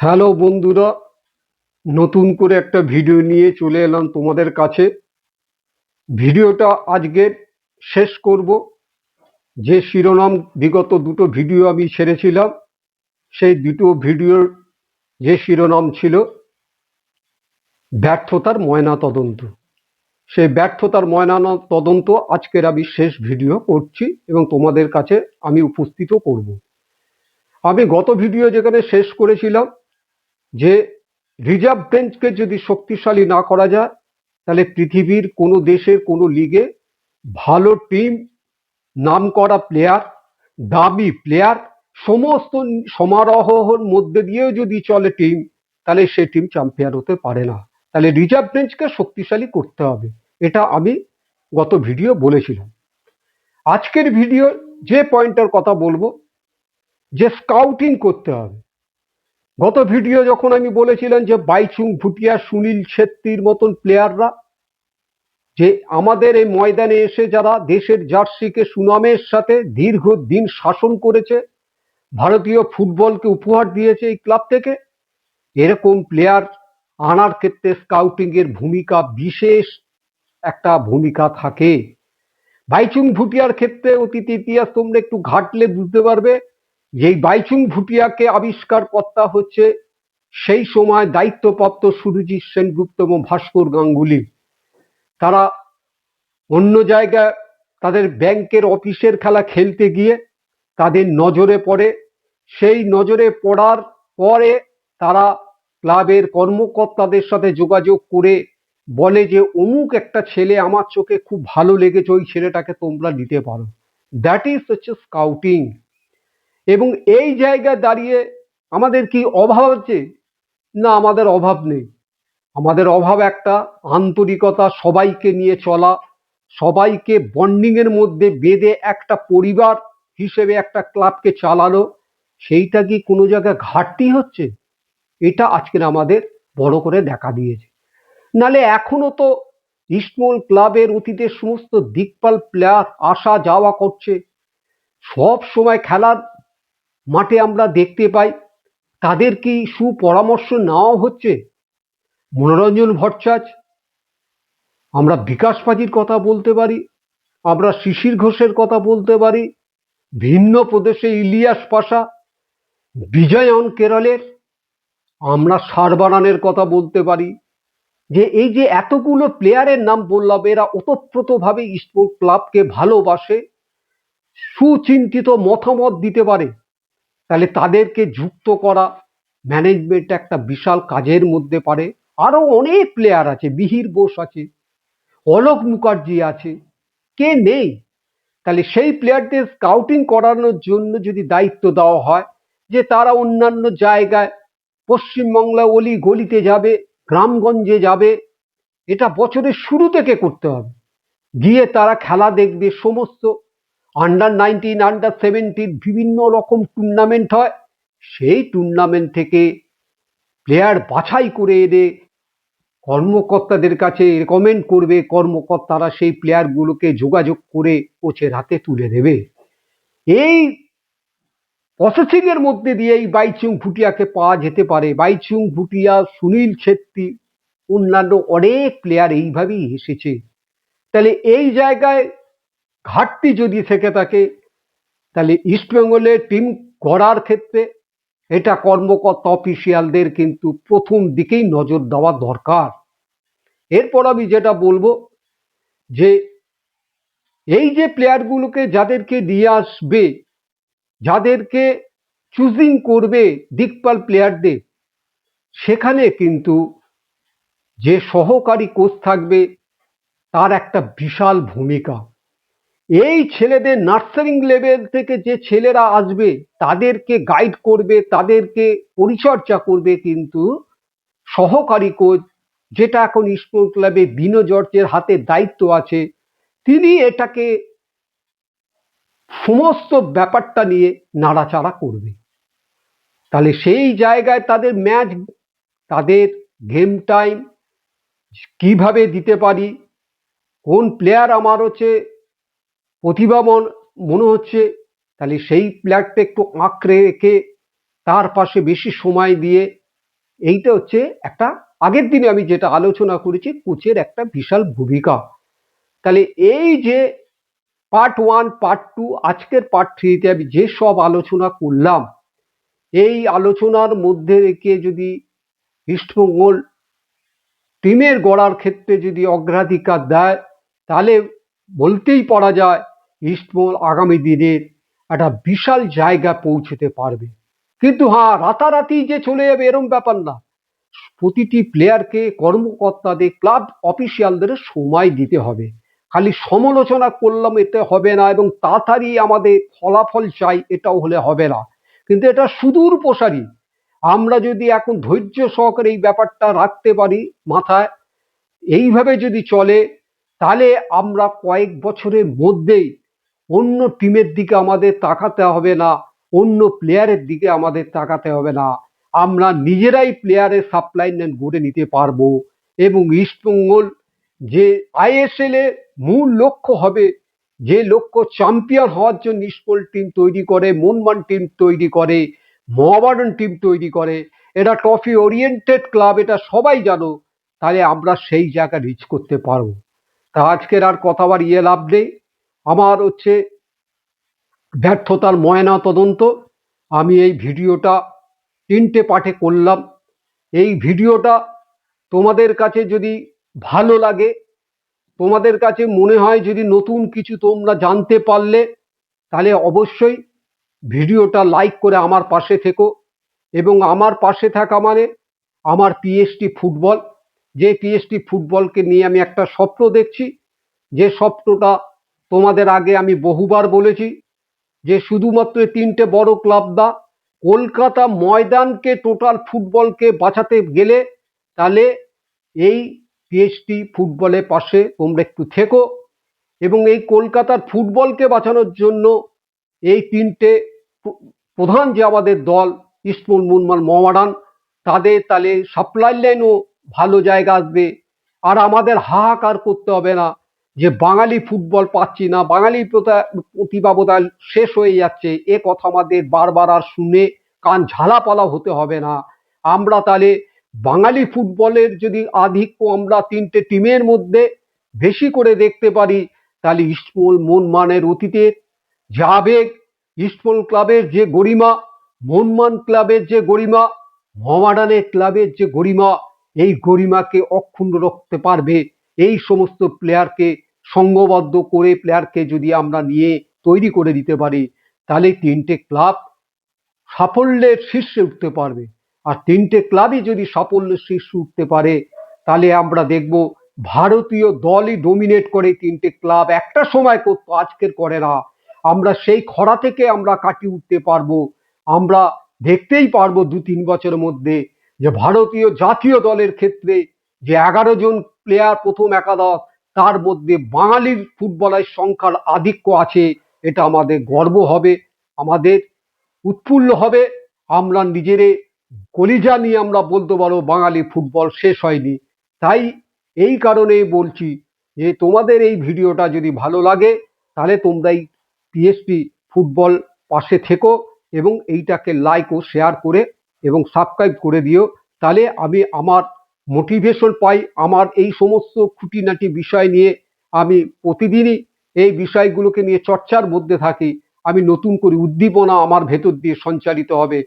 Hello বন্ধুরা, নতুন করে একটা ভিডিও নিয়ে চলে এলাম তোমাদের কাছে। ভিডিওটা আজকের শেষ করব। যে শিরোনাম বিগত দুটো ভিডিও আমি ছেড়েছিলাম, সেই দুটো ভিডিওর যে শিরোনাম ছিল, ব্যর্থতার ময়না তদন্ত। সেই ব্যর্থতার ময়না তদন্ত আজকের আমি শেষ ভিডিও করছি এবং তোমাদের কাছে আমি উপস্থিত করব। আমি গত ভিডিও যেখানে শেষ করেছিলাম যে রিজার্ভ বেঞ্চকে যদি শক্তিশালী না করা যায়, তাহলে পৃথিবীর কোনো দেশের কোনো লিগে ভালো টিম, নাম করা প্লেয়ার, দামি প্লেয়ার, সমস্ত সমারোহর মধ্যে দিয়েও যদি চলে টিম, তাহলে সে টিম চ্যাম্পিয়ন হতে পারে না। তাহলে রিজার্ভ বেঞ্চকে শক্তিশালী করতে হবে। এটা আমি গত ভিডিও বলেছিলাম। আজকের ভিডিও যে পয়েন্টের কথা বলব, যে স্কাউটিং করতে হবে। গত ভিডিও যখন আমি বলেছিলাম যে বাইচুং, ভুটিয়া, সুনীল ছেত্রীর মতন প্লেয়াররা যে আমাদের এই ময়দানে এসে যারা দেশের জার্সিকে সুনামের সাথে দীর্ঘদিন শাসন করেছে, ভারতীয় ফুটবলকে উপহার দিয়েছে এই ক্লাব থেকে, এরকম প্লেয়ার আনার ক্ষেত্রে স্কাউটিং এর ভূমিকা বিশেষ একটা ভূমিকা থাকে। বাইচুং, ভুটিয়ার ক্ষেত্রে অতীত ইতিহাস তোমরা একটু ঘাটলে বুঝতে পারবে যে এই বাইচুং ভুটিয়াকে আবিষ্কার কর্তা হচ্ছে, সেই সময় দায়িত্বপ্রাপ্ত সুরজিৎ সেনগুপ্ত এবং ভাস্কর গাঙ্গুলি। তারা অন্য জায়গায় তাদের ব্যাংকের অফিসের খেলা খেলতে গিয়ে তাদের নজরে পড়ে। সেই নজরে পড়ার পরে তারা ক্লাবের কর্মকর্তাদের সাথে যোগাযোগ করে বলে যে, অমুক একটা ছেলে আমার চোখে খুব ভালো লেগেছে, ওই ছেলেটাকে তোমরা নিতে পারো। দ্যাট ইজ হচ্ছে স্কাউটিং এবং এই জায়গায় দাঁড়িয়ে আমাদের কি অভাব আছে? না, আমাদের অভাব নেই। আমাদের অভাব একটা আন্তরিকতা সবাইকে নিয়ে চলা, সবাইকে বন্ডিং এর মধ্যে বেঁধে একটা পরিবার হিসেবে একটা ক্লাবকে চালানো, সেইটা কি কোনো জায়গায় ঘাটতি হচ্ছে? এটা আজকের আমাদের বড় করে দেখা দিয়েছে। নালে এখনও তো ইস্টমোল ক্লাবের অতীতের সমস্ত দিকপাল প্লেয়ার আসা যাওয়া করছে। সব সময় খেলার মাঠে আমরা দেখতে পাই, তাদের কি সুপরামর্শ নেওয়া হচ্ছে? মনোরঞ্জন ভট্টাচ আমরা বিকাশ পাজির কথা বলতে পারি, আমরা শিশির ঘোষের কথা বলতে পারি, ভিন্ন প্রদেশে ইলিয়াস পাশা বিজয়ন কেরলের, আমরা সারবানানের কথা বলতে পারি, যে এই যে এতগুলো প্লেয়ারের নাম বললাম, এরা ওতপ্রোতভাবে স্পোর্ট ক্লাবকে ভালোবাসে, সুচিন্তিত মতামত দিতে পারে। তাহলে তাদেরকে যুক্ত করা ম্যানেজমেন্ট একটা বিশাল কাজের মধ্যে পারে আরও অনেক প্লেয়ার আছে, মিহির বোস আছে, অলোক মুখার্জি আছে, কে নেই? তাহলে সেই প্লেয়ারদের স্কাউটিং করানোর জন্য যদি দায়িত্ব দেওয়া হয়, যে তারা অন্যান্য জায়গায় পশ্চিমবাংলা অলি গলিতে যাবে, গ্রামগঞ্জে যাবে, এটা বছরের শুরু থেকে করতে হবে। গিয়ে তারা খেলা দেখবে, সমস্ত আন্ডার নাইনটিন আন্ডার সেভেন্টিন বিভিন্ন রকম টুর্নামেন্ট হয়। সেই টুর্নামেন্ট থেকে প্লেয়ার বাছাই করে এনে কর্মকর্তাদের কাছে রেকমেন্ড করবে। কর্মকর্তারা সেই প্লেয়ারগুলোকে যোগাযোগ করে কোচের হাতে তুলে দেবে। এই প্রসেসিংয়ের মধ্যে দিয়ে এই বাইচুং ভুটিয়াকে পাওয়া যেতে পারে। বাইচুং ভুটিয়া, সুনীল ছেত্রী, অন্যান্য অনেক প্লেয়ার এইভাবেই এসেছে তাহলে এই জায়গায় ঘাটতি যদি থেকে থাকে, তাহলে ইস্টবেঙ্গলে টিম গড়ার ক্ষেত্রে এটা কর্মকর্তা অফিসিয়ালদের কিন্তু প্রথম দিকেই নজর দেওয়া দরকার। এরপর আমি যেটা বলব যে, এই যে প্লেয়ারগুলোকে যাদেরকে নিয়ে আসবে, যাদেরকে চুজিং করবে দিকপাল প্লেয়ারদের সেখানে কিন্তু যে সহকারী কোচ থাকবে, তার একটা বিশাল ভূমিকা। এই ছেলেদের নার্সারিং লেভেল থেকে যে ছেলেরা আসবে, তাদেরকে গাইড করবে, তাদেরকে পরিচর্যা করবে কিন্তু সহকারী কোচ যেটা এখন স্পোর্ট ক্লাবে বিনো জর্জের হাতে দায়িত্ব আছে, তিনি এটাকে সমস্ত ব্যাপারটা নিয়ে নাড়াচাড়া করবে। তাহলে সেই জায়গায় তাদের ম্যাচ তাদের গেম টাইম কীভাবে দিতে পারি, কোন প্লেয়ার আমার হচ্ছে প্রতিভা মনে হচ্ছে, তাহলে সেই প্লেয়ারটা একটু আঁকড়ে রেখে তার পাশে বেশি সময় দিয়ে এইটা হচ্ছে একটা আগের দিনে আমি যেটা আলোচনা করেছি, কোচের একটা বিশাল ভূমিকা। তাহলে এই যে পার্ট ওয়ান পার্ট টু আজকের পার্ট থ্রিতে আমি যে সব আলোচনা করলাম, এই আলোচনার মধ্যে রেখে যদি ইস্টবেঙ্গল টিমের গড়ার ক্ষেত্রে যদি অগ্রাধিকার দেয়, তাহলে বলতেই পারা যায় ইস্টবেঙ্গল আগামী দিনের একটা বিশাল জায়গা পৌঁছতে পারবে। কিন্তু হ্যাঁ রাতারাতি যে চলে যাবে এরম ব্যাপার না। প্রতিটি প্লেয়ারকে কর্মকর্তাদের ক্লাব অফিসিয়ালদের সময় দিতে হবে। খালি সমালোচনা করলাম এতে হবে না এবং তাড়াতাড়ি আমাদের ফলাফল চাই এটাও হলে হবে না। কিন্তু এটা সুদূর প্রসারী। আমরা যদি এখন ধৈর্য সহকারে এই ব্যাপারটা রাখতে পারি মাথায়, এইভাবে যদি চলে তাহলে আমরা কয়েক বছরের মধ্যেই অন্য টিমের দিকে আমাদের তাকাতে হবে না, অন্য প্লেয়ারের দিকে আমাদের তাকাতে হবে না। আমরা নিজেরাই প্লেয়ারের সাপ্লাই নেন গড়ে নিতে পারব এবং ইস্টবেঙ্গল যে আইএসএল এর মূল লক্ষ্য হবে, যে লক্ষ্য চ্যাম্পিয়ন হওয়ার জন্য ইস্টবেঙ্গল টিম তৈরি করে মনমান টিম তৈরি করে মহাবাডন টিম তৈরি করে, এটা ট্রফি ওরিয়েন্টেড ক্লাব এটা সবাই জানো, তাহলে আমরা সেই জায়গা রিচ করতে পারব। তা আজকের আর কথা ইয়ে লাভ নেই। আমার হচ্ছে ব্যর্থতার ময়না তদন্ত। আমি এই ভিডিওটা তিনটে পাঠে করলাম। এই ভিডিওটা তোমাদের কাছে যদি ভালো লাগে, তোমাদের কাছে মনে হয় যদি নতুন কিছু তোমরা জানতে পারলে, তাহলে অবশ্যই ভিডিওটা লাইক করে আমার পাশে থেকো। এবং আমার পাশে থাকা মানে আমার পিএসটি ফুটবল যে পিএসটি ফুটবলকে নিয়ে আমি একটা স্বপ্ন দেখছি, যে স্বপ্নটা তোমাদের আগে আমি বহুবার বলেছি, যে শুধুমাত্র তিনটে বড় ক্লাব দা কলকাতা ময়দানকে টোটাল ফুটবলকে বাঁচাতে গেলে তাহলে এই পিএইচটি ফুটবলের পাশে তোমরা একটু থেকো এবং এই কলকাতার ফুটবলকে বাঁচানোর জন্য এই তিনটে প্রধান যে আমাদের দল ইস্টমোল মুনমাল মোহামেডান তাদের তাহলে সাপ্লাই লাইনও ভালো জায়গা আসবে। আর আমাদের হাহাকার করতে হবে না যে বাঙালি ফুটবল পাচ্ছি না, বাঙালি প্রতা- প্রতিভা শেষ হয়ে যাচ্ছে। এ কথা আমাদের বারবার আর শুনে কান ঝালাপালা হতে হবে না। আমরা তাহলে বাঙালি ফুটবলের যদি আধিক্য আমরা তিনটে টিমের মধ্যে বেশি করে দেখতে পারি, তাহলে ইস্টমোল মনমানের অতীতের যে আবেগ, ইস্টমোল ক্লাবের যে গরিমা, মনমান ক্লাবের যে গরিমা, মোহামেডানের ক্লাবের যে গরিমা এই গরিমাকে অক্ষুণ্ণ রাখতে পারবে। এই সমস্ত প্লেয়ারকে সংঘবদ্ধ করে প্লেয়ারকে যদি আমরা নিয়ে তৈরি করে দিতে পারি, তাহলে তিনটে ক্লাব সাফল্যের শীর্ষে উঠতে পারবে। আর তিনটে ক্লাবই যদি সাফল্যের শীর্ষে উঠতে পারে, তাহলে আমরা দেখব ভারতীয় দলই ডোমিনেট করে তিনটে ক্লাব একটা সময় করতো আজকের করে না। আমরা সেই খরা থেকে আমরা কাটিয়ে উঠতে পারব। আমরা দেখতেই পারব দু তিন বছরের মধ্যে যে ভারতীয় জাতীয় দলের ক্ষেত্রে যে এগারো জন প্লেয়ার প্রথম একাদশ, তার মধ্যে বাঙালির ফুটবলের সংখ্যার আধিক্য আছে, এটা আমাদের গর্ব হবে, আমাদের উৎফুল্ল হবে, আমরা নিজেরে কলিজা নিয়ে আমরা বলতে পারো বাঙালি ফুটবল শেষ হয়নি। তাই এই কারণেই বলছি যে তোমাদের এই ভিডিওটা যদি ভালো লাগে, তাহলে তোমরা এই পিএসপি ফুটবল পাশে থেকো এবং এইটাকে লাইক ও শেয়ার করে এবং সাবস্ক্রাইব করে দিও। তাহলে আমি আমার মোটিভেশন পাই, আমার এই সমস্ত খুঁটিনাটি বিষয় নিয়ে আমি প্রতিদিনই এই বিষয়গুলোকে নিয়ে চর্চার মধ্যে থাকি। আমি নতুন করে উদ্দীপনা আমার ভেতর দিয়ে সঞ্চালিত হবে।